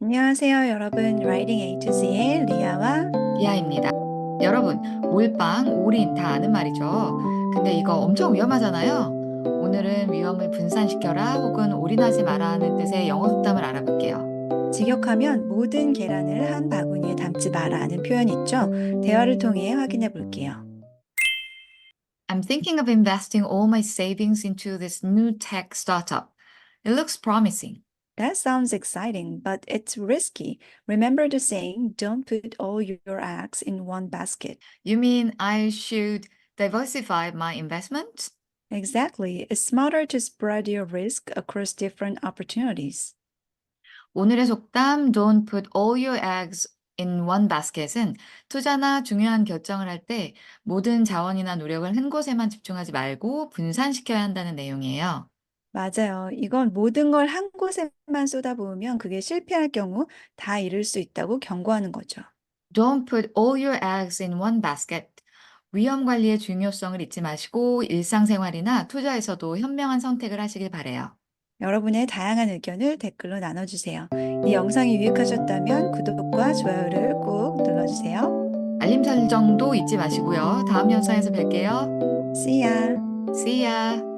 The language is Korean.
안녕하세요, 여러분. Writing A to Z의 리아와 리아입니다. 여러분, 몰빵, 올인 다 아는 말이죠. 근데 이거 엄청 위험하잖아요. 오늘은 위험을 분산시켜라 혹은 올인하지 마라 하는 뜻의 영어 속담을 알아볼게요. 직역하면 모든 계란을 한 바구니에 담지 마라 하는 표현 있죠? 대화를 통해 확인해 볼게요. I'm thinking of investing all my savings into this new tech startup. It looks promising. That sounds exciting, but it's risky. Remember the saying, don't put all your eggs in one basket. You mean I should diversify my investments? Exactly. It's smarter to spread your risk across different opportunities. 오늘의 속담 Don't put all your eggs in one basket은 투자나 중요한 결정을 할 때 모든 자원이나 노력을 한 곳에만 집중하지 말고 분산시켜야 한다는 내용이에요. 맞아요. 이건 모든 걸 한 곳에만 쏟아부으면 그게 실패할 경우 다 잃을 수 있다고 경고하는 거죠. Don't put all your eggs in one basket. 위험 관리의 중요성을 잊지 마시고 일상생활이나 투자에서도 현명한 선택을 하시길 바래요. 여러분의 다양한 의견을 댓글로 나눠주세요. 이 영상이 유익하셨다면 구독과 좋아요를 꼭 눌러주세요. 알림 설정도 잊지 마시고요. 다음 영상에서 뵐게요. See ya! See ya!